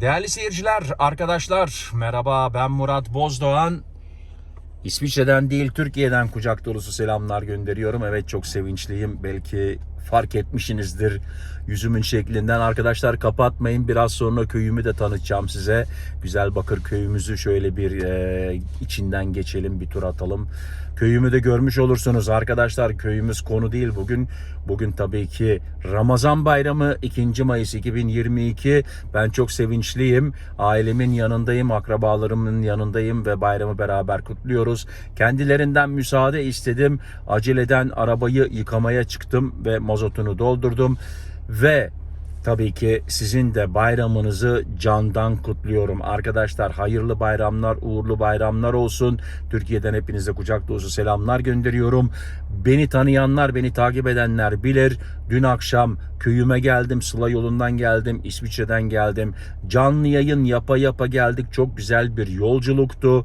Değerli seyirciler, arkadaşlar merhaba ben Murat Bozdoğan. İsviçre'den değil Türkiye'den kucak dolusu selamlar gönderiyorum. Evet çok sevinçliyim. Belki fark etmişsinizdir yüzümün şeklinden. Arkadaşlar kapatmayın. Biraz sonra köyümü de tanıtacağım size. Güzel Bakır köyümüzü şöyle bir e, içinden geçelim, bir tur atalım. Köyümü de görmüş olursunuz arkadaşlar. Köyümüz konu değil bugün. Bugün tabii ki Ramazan Bayramı 2. Mayıs 2022. Ben çok sevinçliyim. Ailemin yanındayım, akrabalarımın yanındayım ve bayramı beraber kutluyoruz. Kendilerinden müsaade istedim. Aceleden arabayı yıkamaya çıktım ve mazotunu doldurdum ve Tabii ki sizin de bayramınızı candan kutluyorum. Arkadaşlar hayırlı bayramlar, uğurlu bayramlar olsun. Türkiye'den hepinize kucak dolusu selamlar gönderiyorum. Beni tanıyanlar, beni takip edenler bilir. Dün akşam köyüme geldim, Sıla yolundan geldim, İsviçre'den geldim. Canlı yayın yapa yapa geldik. Çok güzel bir yolculuktu.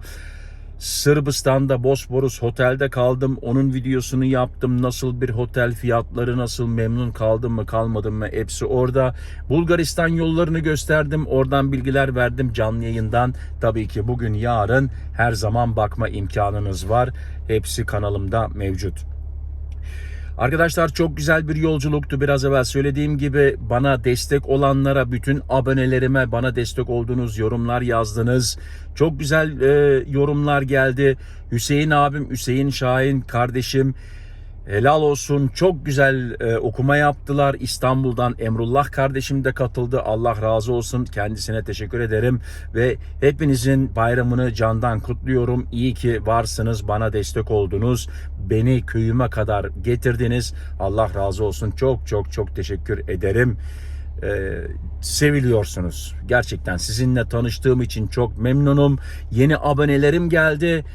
Sırbistan'da Bosporus otelde kaldım. Onun videosunu yaptım. Nasıl bir otel fiyatları nasıl memnun kaldım mı kalmadım mı hepsi orada. Bulgaristan yollarını gösterdim. Oradan bilgiler verdim canlı yayından. Tabii ki bugün yarın her zaman bakma imkanınız var. Hepsi kanalımda mevcut. Arkadaşlar çok güzel bir yolculuktu. Biraz evvel söylediğim gibi bana destek olanlara, bütün abonelerime bana destek olduğunuz yorumlar yazdınız. Çok güzel e, yorumlar geldi. Hüseyin abim, Hüseyin Şahin kardeşim helal olsun. Çok güzel e, okuma yaptılar. İstanbul'dan Emrullah kardeşim de katıldı. Allah razı olsun. Kendisine teşekkür ederim ve hepinizin bayramını candan kutluyorum. İyi ki varsınız. Bana destek oldunuz. Beni köyüme kadar getirdiniz. Allah razı olsun. Çok çok çok teşekkür ederim. Ee, seviliyorsunuz. Gerçekten sizinle tanıştığım için çok memnunum. Yeni abonelerim geldi.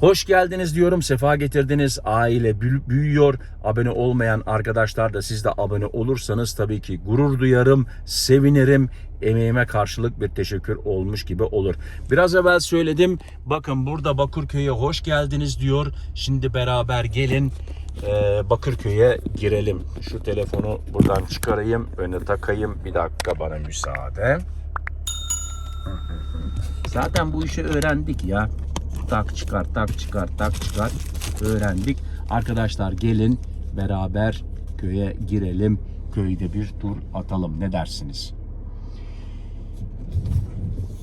Hoş geldiniz diyorum. Sefa getirdiniz. Aile büyü- büyüyor. Abone olmayan arkadaşlar da siz de abone olursanız tabii ki gurur duyarım, sevinirim. Emeğime karşılık bir teşekkür olmuş gibi olur. Biraz evvel söyledim. Bakın burada Bakırköy'e hoş geldiniz diyor. Şimdi beraber gelin Bakırköy'e girelim. Şu telefonu buradan çıkarayım, öne takayım. Bir dakika bana müsaade. Zaten bu işi öğrendik ya. Tak çıkar, tak çıkar, tak çıkar. Öğrendik. Arkadaşlar gelin beraber köye girelim. Köyde bir tur atalım. Ne dersiniz?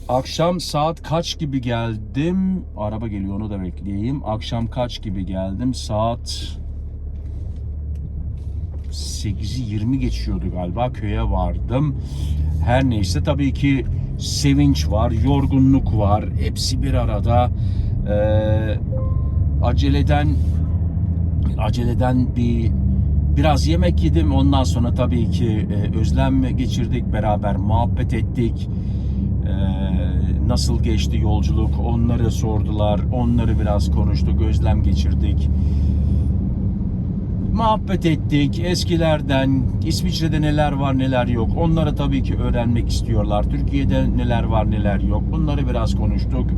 Akşam saat kaç gibi geldim? Araba geliyor onu da bekleyeyim. Akşam kaç gibi geldim? Saat 8'i 20 geçiyordu galiba köye vardım. Her neyse tabii ki sevinç var, yorgunluk var. Hepsi bir arada. Ee, aceleden aceleden bir biraz yemek yedim. Ondan sonra tabii ki e, özlem geçirdik, beraber muhabbet ettik. Ee, nasıl geçti yolculuk onları sordular. Onları biraz konuştuk, özlem geçirdik muhabbet ettik. Eskilerden, İsviçre'de neler var neler yok. Onları tabii ki öğrenmek istiyorlar. Türkiye'de neler var neler yok. Bunları biraz konuştuk.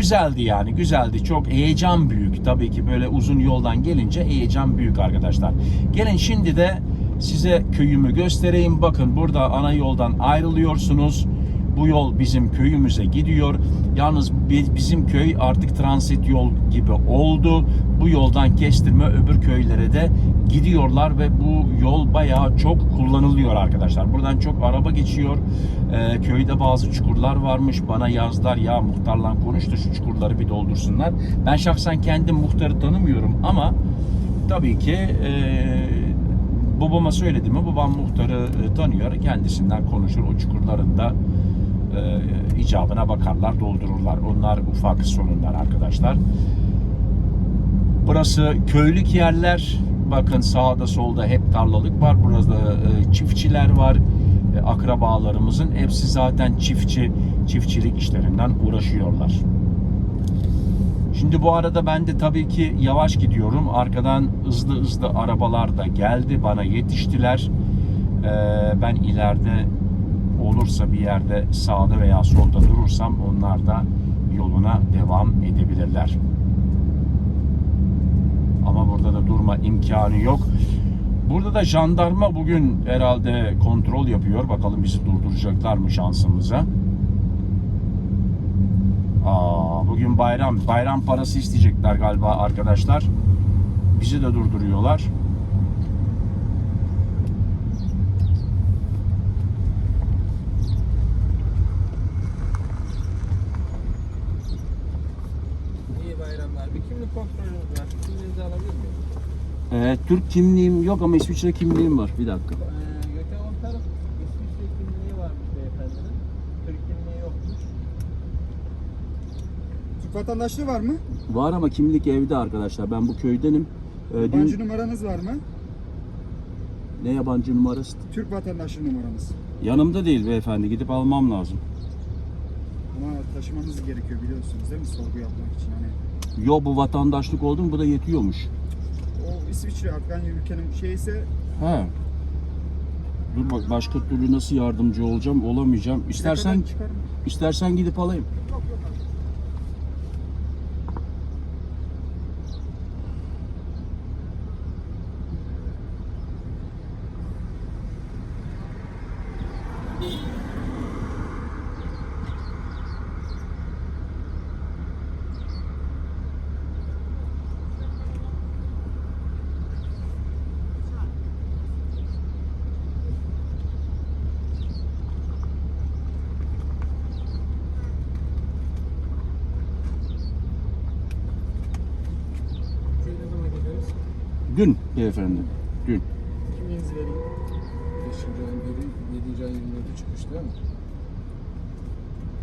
Güzeldi yani güzeldi. Çok heyecan büyük. Tabii ki böyle uzun yoldan gelince heyecan büyük arkadaşlar. Gelin şimdi de size köyümü göstereyim. Bakın burada ana yoldan ayrılıyorsunuz. Bu yol bizim köyümüze gidiyor. Yalnız bi- bizim köy artık transit yol gibi oldu. Bu yoldan kestirme öbür köylere de gidiyorlar ve bu yol bayağı çok kullanılıyor arkadaşlar. Buradan çok araba geçiyor. Ee, köyde bazı çukurlar varmış. Bana yazdılar ya muhtarla konuş da şu çukurları bir doldursunlar. Ben şahsen kendim muhtarı tanımıyorum ama tabii ki eee babama söyledim mi babam muhtarı e, tanıyor. Kendisinden konuşur o çukurlarında e, icabına bakarlar, doldururlar. Onlar ufak sorunlar arkadaşlar. Burası köylük yerler. Bakın sağda solda hep tarlalık var. Burada e, çiftçiler var. E, akrabalarımızın hepsi zaten çiftçi, çiftçilik işlerinden uğraşıyorlar. Şimdi bu arada ben de tabii ki yavaş gidiyorum. Arkadan hızlı hızlı arabalar da geldi. Bana yetiştiler. Ee, ben ileride olursa bir yerde sağda veya solda durursam onlar da yoluna devam edebilirler. Ama burada da durma imkanı yok. Burada da jandarma bugün herhalde kontrol yapıyor. Bakalım bizi durduracaklar mı şansımıza. Aa, bugün bayram. Bayram parası isteyecekler galiba arkadaşlar. Bizi de durduruyorlar. İyi bayramlar. Bir kimlik kontrolümüz var. Kimliğinizi alabilir miyim? Ee, Türk kimliğim yok ama İsviçre kimliğim var. Bir dakika. Ee, Gökhan Ontarım İsviçre kimliği varmış beyefendinin. Türk kimliği yokmuş. Türk vatandaşlığı var mı? Var ama kimlik evde arkadaşlar. Ben bu köydenim. Ee, Yabancı numaranız var mı? ne yabancı numarası? Türk vatandaşlığı numaranız. Yanımda değil beyefendi. Gidip almam lazım. Ama taşımanız gerekiyor biliyorsunuz değil mi? Sorgu yapmak için. Hani Yo bu vatandaşlık oldu mu bu da yetiyormuş. O İsviçre artık hangi ülkenin şeyse He. Dur bak başka türlü nasıl yardımcı olacağım olamayacağım. İstersen plakadan çıkar mı? istersen gidip alayım. Yok yok abi. Siz ne zaman gidiyoruz? Dün beyefendi. Dün. Kimliğinizi vereyim. 5. ayın 1'i, 7. ayın 24'ü çıkmış değil mi?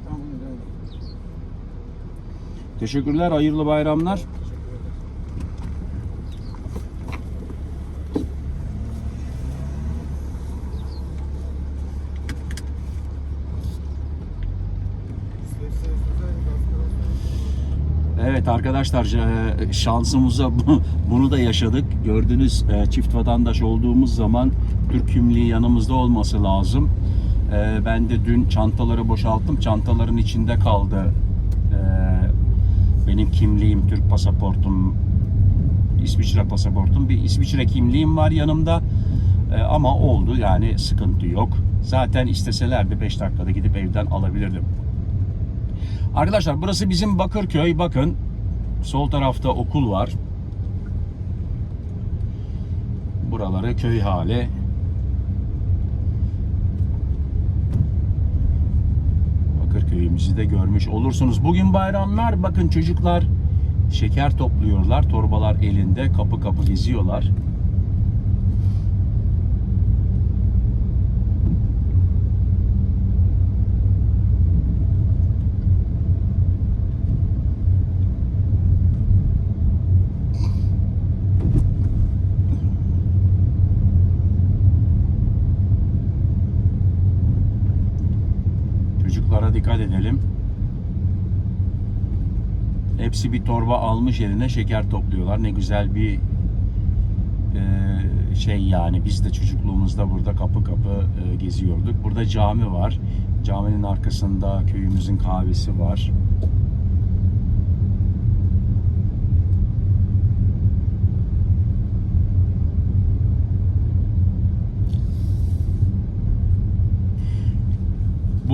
Tamam, devam edelim. Teşekkürler. Hayırlı bayramlar. Teşekkür ederim. Evet arkadaşlar e, şansımıza bu- bunu da yaşadık. Gördünüz e, çift vatandaş olduğumuz zaman Türk kimliği yanımızda olması lazım. E, Ben de dün çantaları boşalttım. Çantaların içinde kaldı. E, Benim kimliğim, Türk pasaportum, İsviçre pasaportum. Bir İsviçre kimliğim var yanımda. E, Ama oldu yani sıkıntı yok. Zaten isteselerdi 5 dakikada gidip evden alabilirdim. Arkadaşlar burası bizim Bakırköy. Bakın sol tarafta okul var. Buraları köy hali. Bakırköy'ümüzü de görmüş olursunuz. Bugün bayramlar. Bakın çocuklar şeker topluyorlar. Torbalar elinde kapı kapı geziyorlar. Dikkat edelim. Hepsi bir torba almış eline şeker topluyorlar. Ne güzel bir e, şey yani. Biz de çocukluğumuzda burada kapı kapı e, geziyorduk. Burada cami var. Caminin arkasında köyümüzün kahvesi var.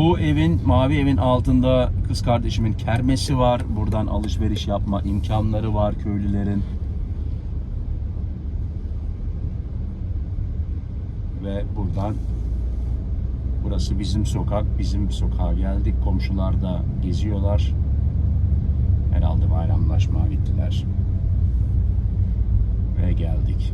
Bu evin, mavi evin altında kız kardeşimin kermesi var. Buradan alışveriş yapma imkanları var köylülerin. Ve buradan burası bizim sokak, bizim sokağa geldik. Komşular da geziyorlar. Herhalde bayramlaşmaya gittiler. Ve geldik.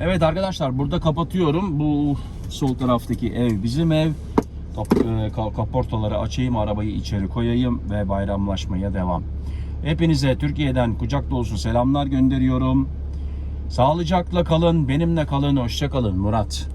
Evet arkadaşlar burada kapatıyorum. Bu sol taraftaki ev bizim ev. E, ka- kaportaları açayım, arabayı içeri koyayım ve bayramlaşmaya devam. Hepinize Türkiye'den kucak dolusu selamlar gönderiyorum. Sağlıcakla kalın, benimle kalın, hoşça kalın Murat.